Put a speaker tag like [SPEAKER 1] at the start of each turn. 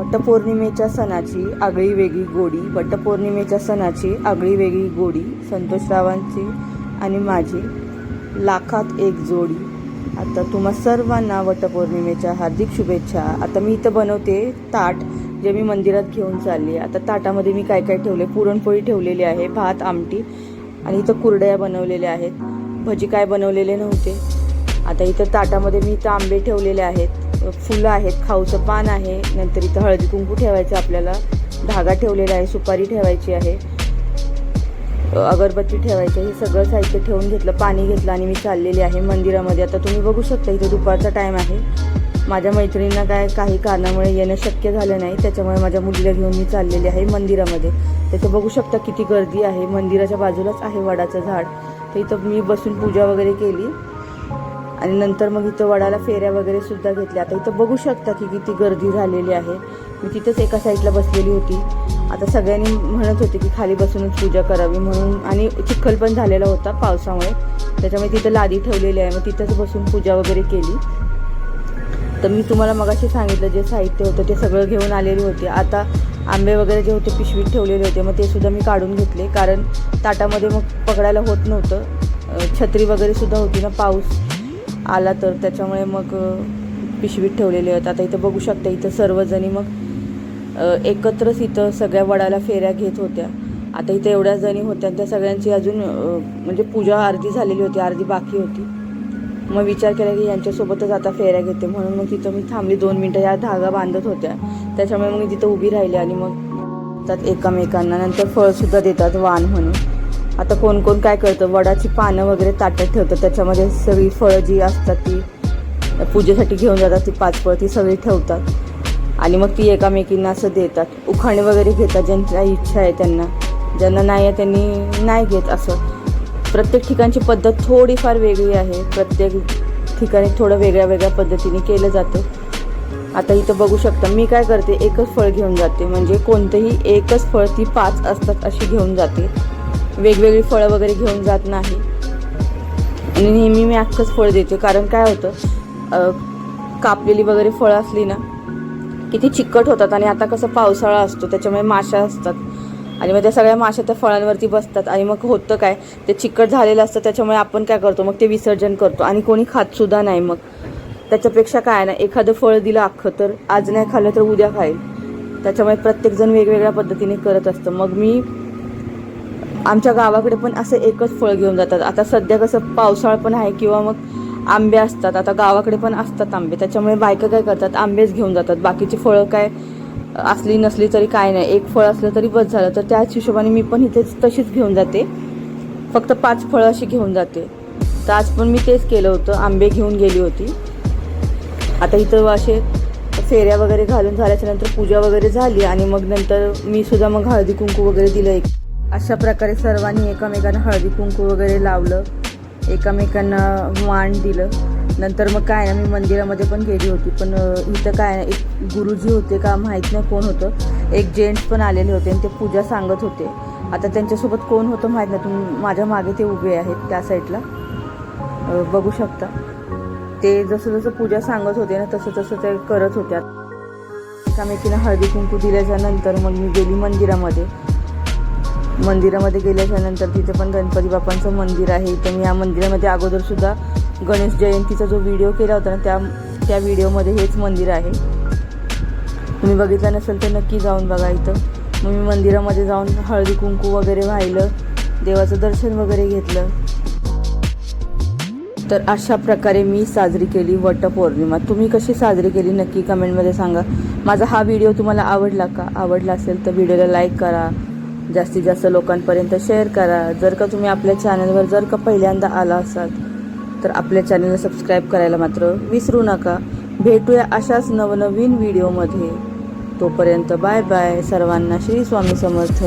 [SPEAKER 1] वटपौर्णिमेच्या सणाची आगळी वेगळी गोडी वटपौर्णिमेच्या सणाची आगळी वेगळी गोडी संतोषरावांची आणि माझी लाखात एक जोडी. आता तुम्हा सर्वांना वटपौर्णिमेच्या हार्दिक शुभेच्छा. आता मी इथं बनवते ताट जे मी मंदिरात घेऊन चालली आता ताटामध्ये मी काय काय ठेवले? पुरणपोळी ठेवलेली आहे भात आमटी आणि इथं कुरड्या बनवलेल्या आहेत. भजी काय बनवलेले नव्हते? आता इथं ताटामध्ये मी इथं आंबे ठेवलेले आहेत. फुलं आहेत खाऊचं पान आहे. नंतर इथं हळदी कुंकू ठेवायचं आपल्याला. धागा ठेवलेला आहे सुपारी ठेवायची आहे. अगरबत्ती ठेवायची हे सगळं साहित्य ठेवून घेतलं पाणी घेतलं आणि मी चाललेली आहे मंदिरामध्ये. आता तुम्ही बघू शकता इथे दुपारचा टाईम आहे. माझ्या मैत्रिणींना काय काही कारणामुळे येणं शक्य झालं नाही. त्याच्यामुळे माझ्या मुलीला घेऊन मी चाललेली आहे मंदिरामध्ये. त्याचं बघू शकता किती गर्दी आहे. मंदिराच्या बाजूलाच आहे वडाचं झाड. तर इथं मी बसून पूजा वगैरे केली. आणि नंतर मग इथं वडाला फेऱ्या वगैरे सुद्धा घेतल्या. आता इथं बघू शकता की किती गर्दी झालेली आहे. मी तिथंच एका साईडला बसलेली होती. आता सगळ्यांनी म्हणत होते की खाली बसूनच पूजा करावी म्हणून. आणि चिखल पण झालेला होता पावसामुळे. त्याच्यामुळे तिथं लादी ठेवलेली आहे. मग तिथंच बसून पूजा वगैरे केली. तर मी तुम्हाला मगाशी सांगितलं जे साहित्य होतं ते सगळं घेऊन आलेली होती. आता आंबे वगैरे जे होते पिशवीत ठेवलेले होते मग ते सुद्धा मी काढून घेतले. कारण ताटामध्ये मग पकडायला होत नव्हतं. छत्री वगैरे सुद्धा होती ना पाऊस. आला तर त्याच्यामुळे मग पिशवीत ठेवलेले आहेत. आता इथं बघू शकता इथं सर्वजणी मग एकत्रच इथं सगळ्या वडाला फेऱ्या घेत होत्या. आता इथं एवढ्या जणी होत्या त्या सगळ्यांची अजून म्हणजे पूजा अर्धी झालेली होती अर्धी बाकी होती. मग विचार केला की यांच्यासोबतच आता फेऱ्या घेते. म्हणून मग तिथं मी थांबली दोन मिनटं. या धागा बांधत होत्या. त्याच्यामुळे मग मी तिथं उभी राहिली आणि मग त्यात एकामेकांना नंतर फळसुद्धा देतात वाण म्हणून. आता कोण कोण काय करतं वडाची पानं वगैरे ताटत ठेवतं त्याच्यामध्ये सगळी फळं जी असतात ती पूजेसाठी घेऊन जातात ती पाच फळं ती सगळी ठेवतात. आणि मग ती एकामेकींना असं देतात. उखाणे वगैरे घेतात ज्यांच्या इच्छा आहे त्यांना. ज्यांना नाही आहे त्यांनी नाही घेत असं. प्रत्येक ठिकाणची पद्धत थोडीफार वेगळी आहे. प्रत्येक ठिकाणी थोडं वेगळ्या वेगळ्या पद्धतीने केलं जातं. आता इथं बघू शकता मी काय करते एकच फळ घेऊन जाते. म्हणजे कोणतंही एकच फळ ती पाच असतात अशी घेऊन जाते. वेगवेगळी फळं वगैरे घेऊन जात नाही. आणि नेहमी मी अख्खंच फळ देते. कारण काय होतं कापलेली वगैरे फळं असली ना किती चिकट होतात आणि आता कसं पावसाळा असतो त्याच्यामुळे माशा असतात. आणि मग त्या सगळ्या माशा त्या फळांवरती बसतात. आणि मग होतं काय ते चिकट झालेलं असतं त्याच्यामुळे आपण काय करतो मग ते विसर्जन करतो. आणि कोणी खातसुद्धा नाही मग. त्याच्यापेक्षा काय ना एखादं फळ दिलं अख्खं तर आज नाही खाल्लं तर उद्या खाईल. त्याच्यामुळे प्रत्येकजण वेगवेगळ्या पद्धतीने करत असतं. मग मी आमच्या गावाकडे पण असं एकच फळ घेऊन जातात. आता सध्या कसं पावसाळ पण आहे किंवा मग आंबे असतात. आता गावाकडे पण असतात आंबे. त्याच्यामुळे बायका काय करतात? आंबेच घेऊन जातात. बाकीची फळं काय असली नसली तरी काय नाही. एक फळ असलं तरी बस झालं. तर त्याच हिशोबाने मी पण इथेच तशीच घेऊन जाते. फक्त पाच फळं अशी घेऊन जाते. तर आज पण मी तेच केलं होतं. आंबे घेऊन गेली होती. आता इथं असे फेऱ्या वगैरे घालून झाल्याच्यानंतर पूजा वगैरे झाली आणि मग नंतर मी सुद्धा मग हळदी कुंकू वगैरे दिलं एक अशा प्रकारे सर्वांनी एकमेकांना हळदी कुंकू वगैरे लावलं. एकमेकांना वाण दिलं. नंतर मग काय ना मी मंदिरामध्ये पण गेली होती. पण इथं काय ना एक गुरुजी होते का माहीत नाही कोण होतं. एक जेंट्स पण आलेले होते आणि ते पूजा सांगत होते. आता त्यांच्यासोबत कोण होतं माहीत नाही. तुम्ही माझ्या मागे ते उभे आहेत त्या साईडला. बघू शकता. ते जसं जसं पूजा सांगत होते ना तसं तसं ते करत होत्या. एकामेकीनं हळदी कुंकू दिल्याच्या नंतर मग मी गेली मंदिरामध्ये. मंदिरामध्ये गेल्याच्यानंतर तिथे पण गणपती बाप्पांचं मंदिर आहे. तर मी या मंदिरामध्ये अगोदरसुद्धा गणेश जयंतीचा जो व्हिडिओ केला होता ना त्या त्या व्हिडिओमध्ये हेच मंदिर आहे. तुम्ही बघितलं नसेल तर नक्की जाऊन बघा इथं. मग मी मंदिरामध्ये जाऊन हळदी कुंकू वगैरे वाहिलं देवाचं दर्शन वगैरे घेतलं. तर अशा प्रकारे मी साजरी केली वटपौर्णिमा. तुम्ही कशी साजरी केली नक्की कमेंटमध्ये सांगा. माझा हा व्हिडिओ तुम्हाला आवडला का? आवडला असेल तर व्हिडिओला लाईक करा. जास्तीत जास्त लोकांपर्यंत शेअर करा. जर का तुम्ही आपल्या चॅनलवर जर का पहिल्यांदा आला असाल तर आपल्या चॅनलला सबस्क्राईब करायला मात्र विसरू नका. भेटूया अशाच नवनवीन व्हिडिओमध्ये तोपर्यंत बाय बाय सर्वांना श्री स्वामी समर्थ.